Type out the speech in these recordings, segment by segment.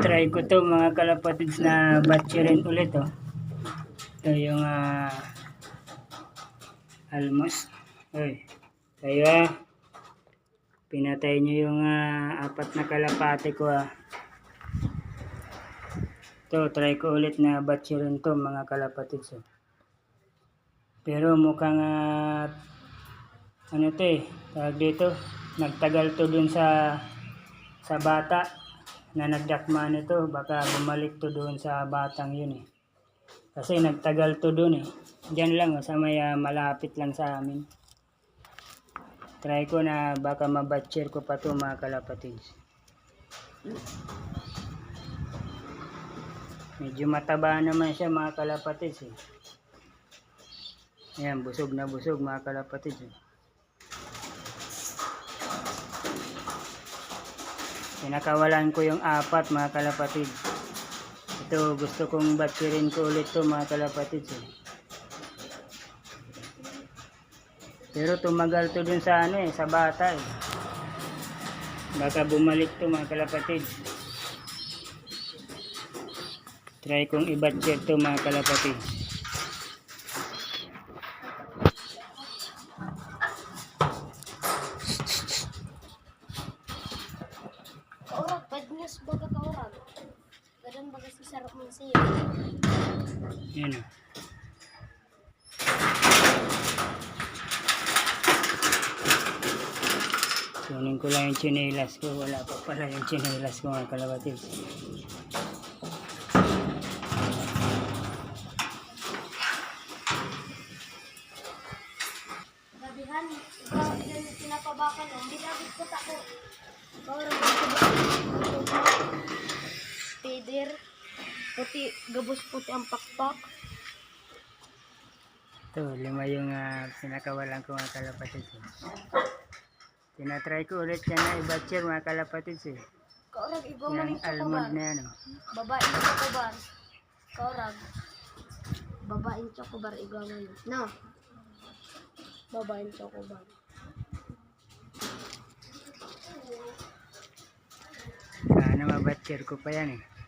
try ko to mga kalapatids na batch rin ulit oh. Ito yung ah, almost. Oy, tayo ah. Pinatay nyo yung ah, apat na kalapate ko ah. Ito, try ko ulit na batch rin to mga kalapatids oh. Pero mukhang ah, ano to eh, tawag dito, nagtagal to dun sa sa bata na nagdakma nito, baka bumalik to doon sa batang yun eh. Kasi nagtagal to doon eh. Diyan lang, sa may ah, malapit lang sa amin. Try ko na baka mabatcher ko pa to mga kalapatids. Medyo mataba naman siya mga kalapatids eh. Ayan, busog na busog mga kalapatids eh. Pinakawalan ko yung apat mga kalapatid. Ito gusto kong batcherin ko ulit to mga kalapatid. Eh. Pero tumagal to dun sa ano eh, sa bata eh. Baka bumalik to mga kalapatid. Try kong i-batcher to mga kalapatid. Padnyos baga kaurag. Ganun baga si sarap man siya. Yan o. Kunin ko lang yung chinelas ko. Wala pa pala yung chinelas ko mga kalapatid. Gabos puti ang pakpak. Ito, lima yung ah, pinakawalan ko mga kalapatid. Tinatry ko ulit yan na i-batcher mga kalapatid. Eh. Kaurag, igaw Yung man yung almond na yan. Oh. Babaeng chocobar. Kaurag. Babaeng chocobar, igaw man. No. Babaeng chocobar. Sana mabatcher ko pa yan eh.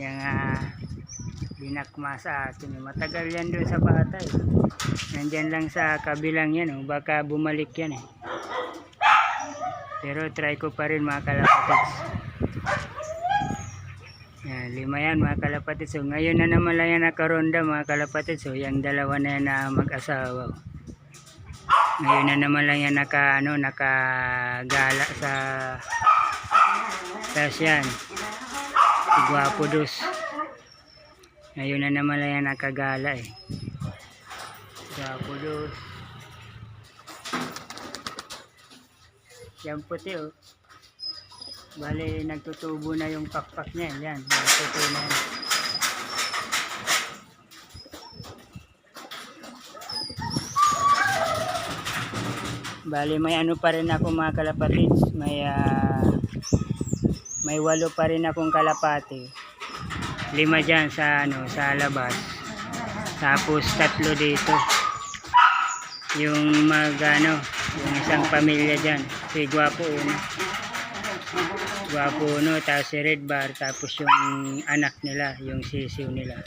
Yung ah, dinakma sa akin. Matagal yan doon sa bata eh. Nandyan lang sa kabilang yan. Oh. Baka bumalik yan eh. Pero try ko pa rin mga kalapatids. Yan, lima yan mga kalapatids. So ngayon na naman lang yan nakaronda mga kalapatids. So yung dalawa na yan na mag-asawa. Ngayon na naman lang yan naka, ano, nakagala sa tapos yan, si Guapo Dos. Ngayon na naman lang yan nakagala eh. Guapo Dos. Yan puti oh. Bale, nagtutubo na yung pakpak niya. Yan, nagtutubo na yan. Bale, may ano pa rin ako mga kalapatids. May ah, may walo pa rin akong kalapati. Lima dyan sa ano, sa labas. Tapos tatlo dito. Yung mag ano, yung isang pamilya dyan. Si Guapo Uno. Guapo Uno, tapos si Red Bar, tapos yung anak nila, yung sisiw nila.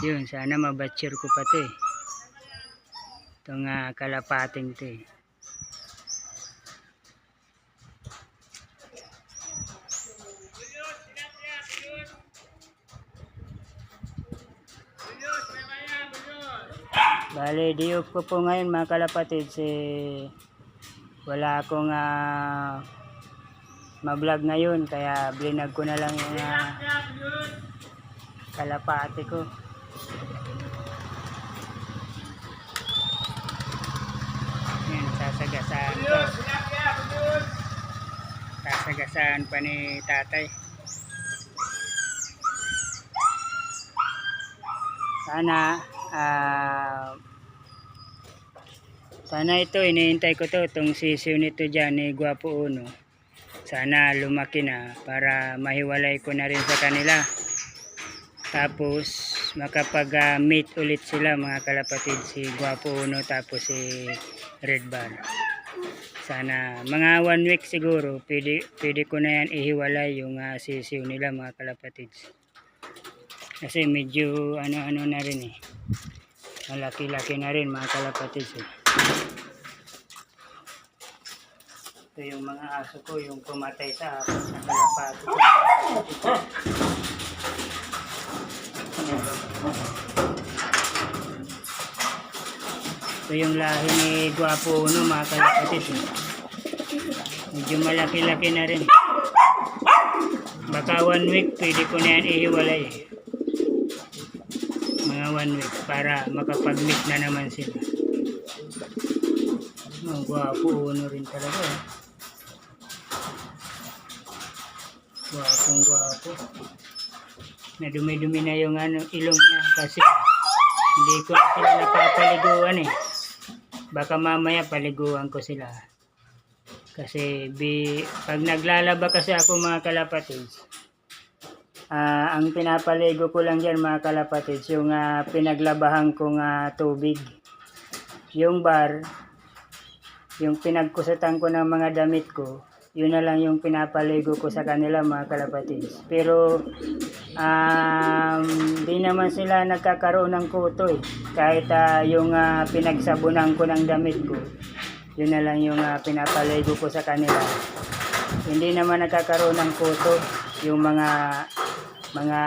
Yun, sana mabatcher ko pa to eh. Itong ah, kalapating to eh. Bale, di off ko po ngayon mga kalapatid si wala akong ah, ma-vlog ngayon kaya blinag ko na lang yung ah, kalapati ko. Yan, sasagasaan ko. Sasagasaan pa ni tatay. Sana, ah, sana ito, iniintay ko to, itong sisiw nito dyan ni Guapo Uno. Sana lumaki na para mahiwalay ko na rin sa kanila. Tapos makapag-meet ulit sila mga kalapatid si Guapo Uno tapos si Red Bar. Sana mga one week siguro, pwede, pwede ko na yan ihiwalay yung ah, sisiw nila mga kalapatids. Kasi medyo ano-ano na rin eh. Malaki-laki na rin mga kalapatids eh. Ito yung mga aso ko, yung pumatay sa apat na kalapati. Ito yung lahi ni Guapo Uno mga kalapatid. Eh. Medyo malaki-laki na rin. Baka one week pwede ko na yan ihiwalay. eh. Mga one week para makapag-meet na naman sila. Oh, Guapo Uno rin talaga. Eh. Guwapong guwapo. Nadumi-dumi na yung ano, ilong niya kasi hindi ko na sila napapaliguan eh. Baka mamaya paliguan ko sila. Kasi bi, pag naglalaba kasi ako mga kalapatids, ah, ang pinapaligo ko lang dyan mga kalapatids, yung ah, pinaglabahan kong ah, tubig. Yung bar, yung pinagkusatan ko ng mga damit ko, yun na lang yung pinapaligo ko sa kanila mga kalapatids. Pero um, di naman sila nagkakaroon ng kuto eh. Kahit ah, yung ah, pinagsabunan ko ng damit ko, yun na lang yung ah, pinapaligo ko sa kanila. Hindi naman nagkakaroon ng kuto yung mga mga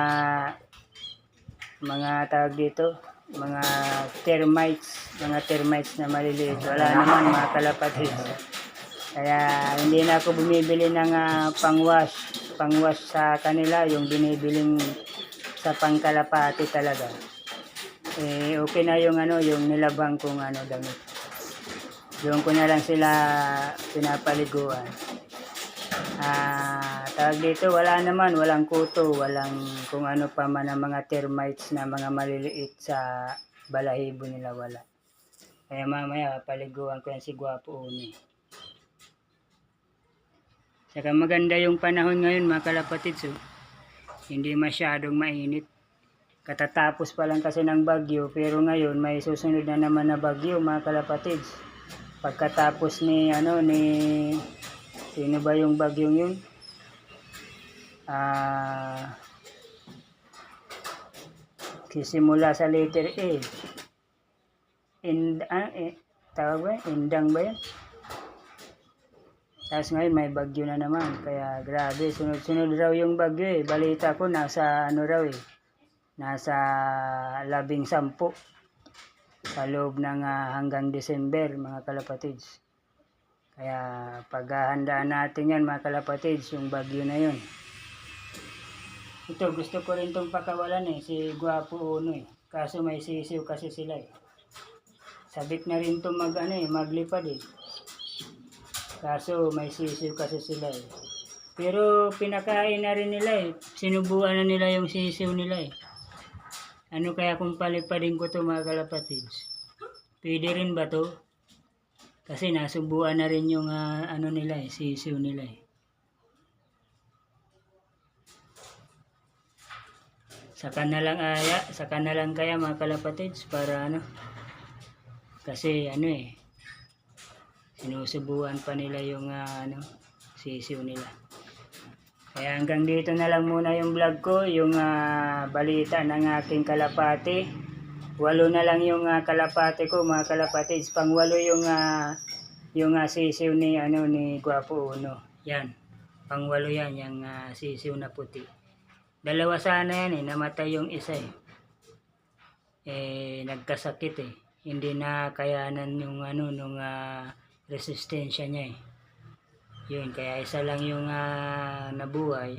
mga tawag dito, mga termites, mga termites na maliliit. Wala naman mga kalapatids. Kaya hindi na ako bumibili ng ah, pangwash, pangwash sa kanila, yung binibiling sa pangkalapati talaga. Eh okay na yung ano, yung nilabang kong ano damit. Yung ko na lang sila pinapaliguan. Ah, tawag dito, wala naman, walang kuto, walang kung ano pa man ang mga termites na mga maliliit sa balahibo nila, wala. Kaya mamaya, paliguan ko yan si Guapo Uni. Saka maganda yung panahon ngayon mga kalapatids. Oh. Hindi masyadong mainit. Katatapos pa lang kasi ng bagyo pero ngayon may susunod na naman na bagyo mga kalapatids. Pagkatapos ni ano ni sino ba yung bagyong yun? Ah sisimula sa letter A. Ind, ah, eh, tawag ba? yun? Indang ba yan? Tapos ngayon may bagyo na naman. Kaya grabe, sunod-sunod raw yung bagyo eh. Balita ko nasa ano raw eh. Nasa labing sampu. Sa loob ng ah, hanggang December mga kalapatids. Kaya paghahandaan natin yan mga kalapatids, yung bagyo na yun. Ito gusto ko rin itong pakawalan eh. Si Guapo Uno eh. Kaso may sisiw kasi sila eh. Sabik na rin itong mag, ano, eh, maglipad eh. Kaso may sisiw kasi sila eh. Pero pinakain na rin nila eh. Sinubuan na nila yung sisiw nila eh. Ano kaya kung palipadin ko to mga kalapatids? Pwede rin ba to? Kasi nasubuan na rin yung ah, ano nila eh, sisiw nila eh. Saka na lang aya, saka na lang kaya mga kalapatids para ano. Kasi ano eh, sinusubuan pa nila yung ah, ano, sisiw nila. Kaya hanggang dito na lang muna yung vlog ko, yung ah, balita ng aking kalapati. Walo na lang yung ah, kalapati ko, mga kalapatids. Pangwalo yung ah, yung ah, sisiw ni ano ni Guapo Uno. Yan. Pangwalo yan, yung ah, sisiw na puti. Dalawa sana yan eh, namatay yung isa eh. Eh, nagkasakit eh. Hindi na kayanan yung ano, nung ah, resistensya niya eh. Yun, kaya isa lang yung ah, nabuhay.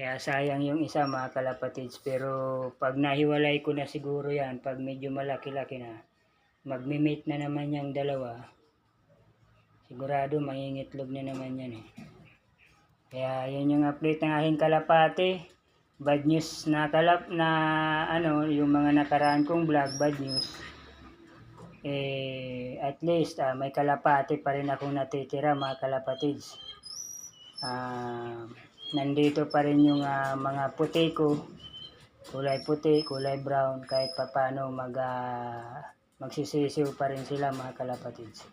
Kaya sayang yung isa mga kalapatids. Pero pag nahiwalay ko na siguro yan, pag medyo malaki-laki na, magmi-mate na naman yung dalawa, sigurado mangingitlog na naman yan eh. Kaya yun yung update ng aking kalapate. Bad news na kalap na ano, yung mga nakaraan kong vlog, bad news. Eh, at least ah, may kalapate pa rin akong natitira mga kalapatids. Ah, nandito pa rin yung ah, mga puti ko. Kulay puti, kulay brown, kahit papano mag, ah, magsisisiw pa rin sila mga kalapatids.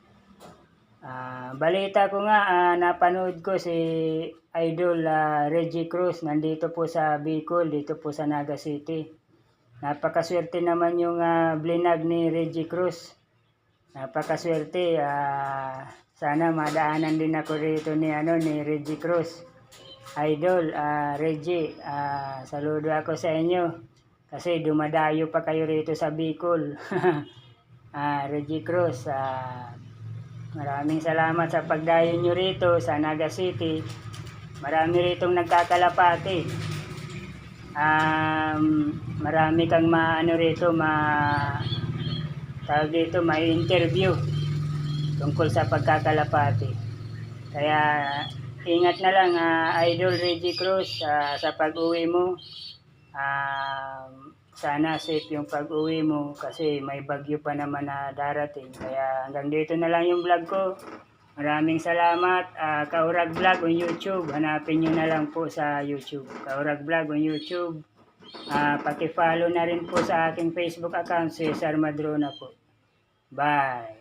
Ah, balita ko nga, ah, napanood ko si Idol ah, Reggie Cruz nandito po sa Bicol, dito po sa Naga City. Napakaswerte naman yung ah, blinag ni Reggie Cruz. Napakaswerte. ah, sana madaanan din ako rito ni ano ni Reggie Cruz. Idol, ah, Reggie, ah, saludo ako sa inyo. Kasi dumadayo pa kayo rito sa Bicol. ah, Reggie Cruz, ah, maraming salamat sa pagdayo nyo rito sa Naga City. Marami ritong nagkakalapati. Um, marami kang maano rito, ma tawag dito, may interview tungkol sa pagkakalapati. Kaya ingat na lang ah, Idol Reggie Cruz ah, sa pag-uwi mo. Um, sana safe yung pag-uwi mo kasi may bagyo pa naman na darating. Kaya hanggang dito na lang yung vlog ko. Maraming salamat. Ah, Kaurag Vlog on YouTube. Hanapin nyo na lang po sa YouTube. Kaurag Vlog on YouTube. Ah, paki-follow na rin po sa aking Facebook account, Cesar Madrona po. Bye!